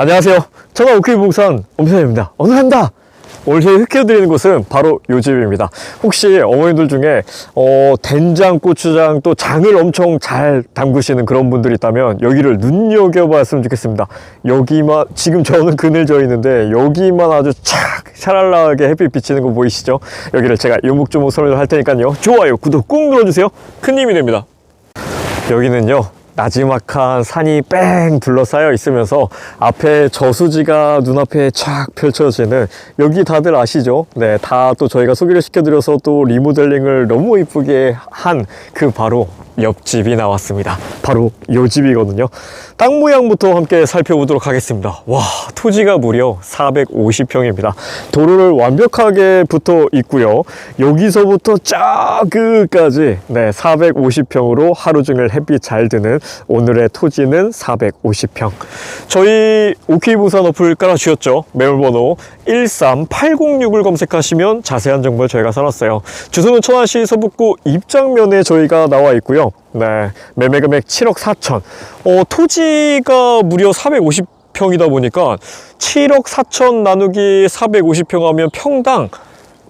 안녕하세요. 저는 오케이북산 엄선입니다. 어느 한다. 오늘 저희 흑해드리는 곳은 바로 요 집입니다. 혹시 어머님들 중에 어, 된장, 고추장 또 장을 엄청 잘 담그시는 그런 분들이 있다면 여기를 눈여겨봤으면 좋겠습니다. 여기만 지금 저는 그늘 져 있는데 여기만 아주 착 샤랄라하게 햇빛 비치는 거 보이시죠? 여기를 제가 요목조목 설명을 할 테니까요. 좋아요, 구독 꾹 눌러주세요. 큰 힘이 됩니다. 여기는요 나지막한 산이 뺑 둘러싸여 있으면서 앞에 저수지가 눈앞에 쫙 펼쳐지는 여기 다들 아시죠? 네, 다 또 저희가 소개를 시켜드려서 또 리모델링을 너무 이쁘게 한 그 바로 옆집이 나왔습니다. 바로 요 집이거든요. 땅 모양부터 함께 살펴보도록 하겠습니다. 와, 토지가 무려 450평입니다. 도로를 완벽하게 붙어 있고요. 여기서부터 쫙 끝까지 네, 450평으로 하루 종일 햇빛 잘 드는 오늘의 토지는 450평. 저희 오케이 부산 어플 깔아주셨죠? 매물번호 13806을 검색하시면 자세한 정보를 저희가 써놨어요. 주소는 천안시 서북구 입장면에 저희가 나와 있고요. 네, 매매 금액 7억 4천. 어, 토지가 무려 450평이다 보니까 7억 4천 나누기 450평 하면 평당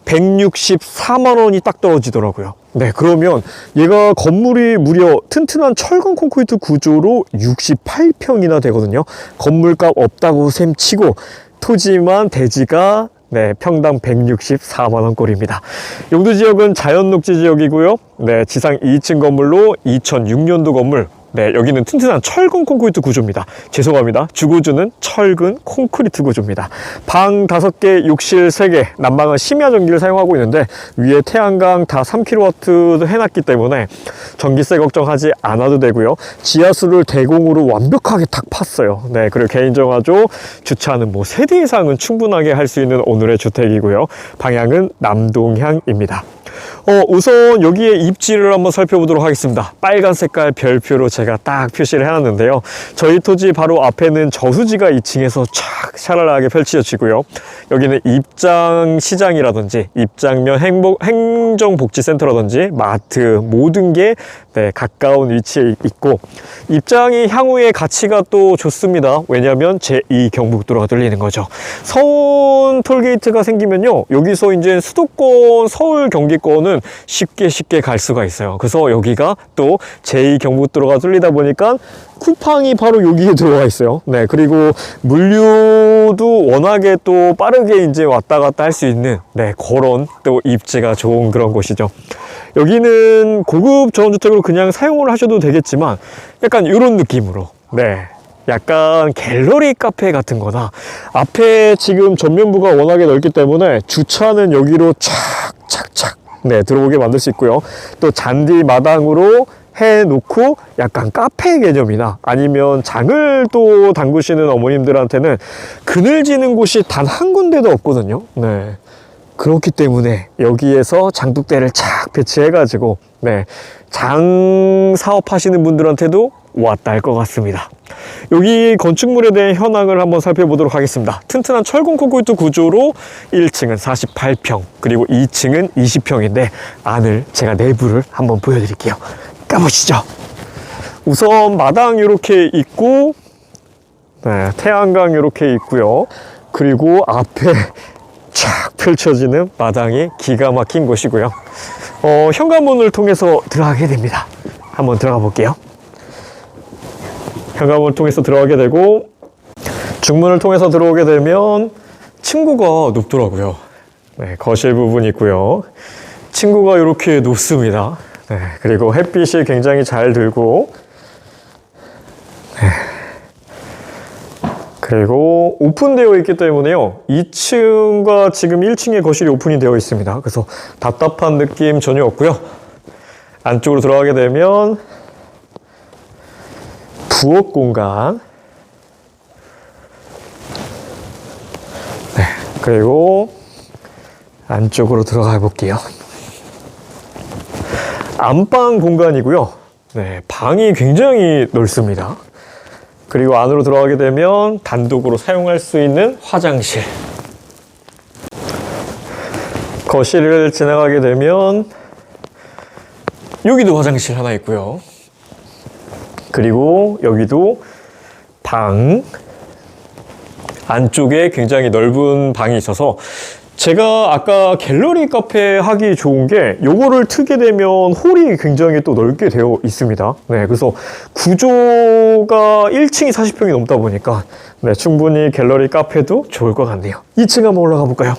164만 원이 딱 떨어지더라고요. 네, 그러면 얘가 건물이 무려 튼튼한 철근 콘크리트 구조로 68평이나 되거든요. 건물값 없다고 셈 치고 토지만 대지가 네, 평당 164만 원 꼴입니다. 용도 지역은 자연 녹지 지역이고요. 네, 지상 2층 건물로 2006년도 건물. 네, 여기는 튼튼한 철근 콘크리트 구조입니다. 죄송합니다. 주거주는 철근 콘크리트 구조입니다. 방 5개, 욕실 3개, 난방은 심야 전기를 사용하고 있는데 위에 태양광 다 3kW 해놨기 때문에 전기세 걱정하지 않아도 되고요. 지하수를 대공으로 완벽하게 탁 팠어요. 네, 그리고 개인정화조 주차는 뭐 세대 이상은 충분하게 할 수 있는 오늘의 주택이고요. 방향은 남동향입니다. 어, 우선 여기에 입지를 한번 살펴보도록 하겠습니다. 빨간 색깔 별표로 제가 딱 표시를 해놨는데요. 저희 토지 바로 앞에는 저수지가 2층에서 촥 샤랄라하게 펼쳐지고요. 여기는 입장 시장이라든지 입장면 행복, 행정복지센터라든지 마트 모든 게 네, 가까운 위치에 있고 입장이 향후의 가치가 또 좋습니다. 왜냐하면 제2 경북도로가 뚫리는 거죠. 서운 톨게이트가 생기면요. 여기서 이제 수도권 서울 경기권은 쉽게 쉽게 갈 수가 있어요. 그래서 여기가 또 제2 경북도로가 뚫리다 보니까 쿠팡이 바로 여기에 들어와 있어요. 네, 그리고 물류도 워낙에 또 빠르게 이제 왔다 갔다 할 수 있는 네, 그런 또 입지가 좋은 그런 곳이죠. 여기는 고급 저원주택으로 그냥 사용을 하셔도 되겠지만 약간 이런 느낌으로 네. 약간 갤러리 카페 같은 거나 앞에 지금 전면부가 워낙에 넓기 때문에 주차는 여기로 착착착 네, 들어오게 만들 수 있고요. 또 잔디 마당으로 해놓고 약간 카페 개념이나 아니면 장을 또 담그시는 어머님들한테는 그늘지는 곳이 단 한 군데도 없거든요. 네. 그렇기 때문에 여기에서 장독대를 착 배치해가지고 네, 장 사업하시는 분들한테도 왔다 할 것 같습니다. 여기 건축물에 대한 현황을 한번 살펴보도록 하겠습니다. 튼튼한 철근 콘크리트 구조로 1층은 48평 그리고 2층은 20평인데 안을 제가 내부를 한번 보여드릴게요. 가보시죠. 우선 마당 이렇게 있고 네, 태양광 이렇게 있고요. 그리고 앞에 쫙 펼쳐지는 마당이 기가 막힌 곳이고요. 어, 현관문을 통해서 들어가게 됩니다. 한번 들어가 볼게요. 현관문을 통해서 들어가게 되고 중문을 통해서 들어오게 되면 층고가 높더라고요. 네, 거실 부분이 있고요. 층고가 이렇게 높습니다. 네, 그리고 햇빛이 굉장히 잘 들고 그리고 오픈되어 있기 때문에요. 2층과 지금 1층의 거실이 오픈이 되어 있습니다. 그래서 답답한 느낌 전혀 없고요. 안쪽으로 들어가게 되면 부엌 공간. 네, 그리고 안쪽으로 들어가 볼게요. 안방 공간이고요. 네, 방이 굉장히 넓습니다. 그리고 안으로 들어가게 되면 단독으로 사용할 수 있는 화장실. 거실을 지나가게 되면 여기도 화장실 하나 있고요. 그리고 여기도 방. 안쪽에 굉장히 넓은 방이 있어서 제가 아까 갤러리 카페 하기 좋은 게 요거를 트게 되면 홀이 굉장히 또 넓게 되어 있습니다. 네, 그래서 구조가 1층이 40평이 넘다 보니까 네, 충분히 갤러리 카페도 좋을 것 같네요. 2층 한번 올라가 볼까요?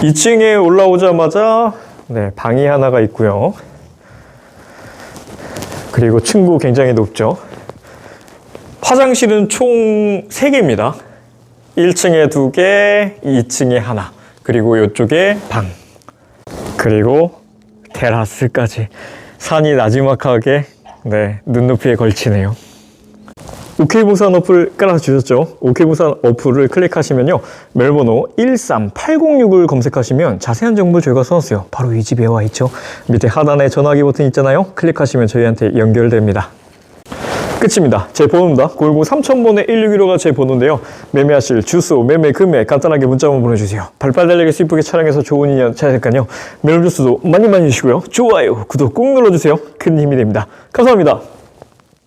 2층에 올라오자마자 네, 방이 하나가 있고요. 그리고 층고 굉장히 높죠. 화장실은 총 3개입니다. 1층에 2개, 2층에 하나. 그리고 이쪽에 방. 그리고 테라스까지. 산이 나지막하게 네, 눈높이에 걸치네요. 오케이부산 어플 깔아주셨죠? 오케이부산 어플을 클릭하시면요. 멜번호 13806을 검색하시면 자세한 정보 저희가 써놨어요. 바로 이 집에 와 있죠. 밑에 하단에 전화기 버튼 있잖아요. 클릭하시면 저희한테 연결됩니다. 끝입니다. 제 번호입니다. 010 3000번에 1615가 제 번호인데요. 매매하실 주소, 매매 금액 간단하게 문자만 보내주세요. 발발 달리기 이쁘게 촬영해서 좋은 인연 찾으니까요. 매일 주소도 많이 많이 주시고요. 좋아요, 구독 꼭 눌러주세요. 큰 힘이 됩니다. 감사합니다.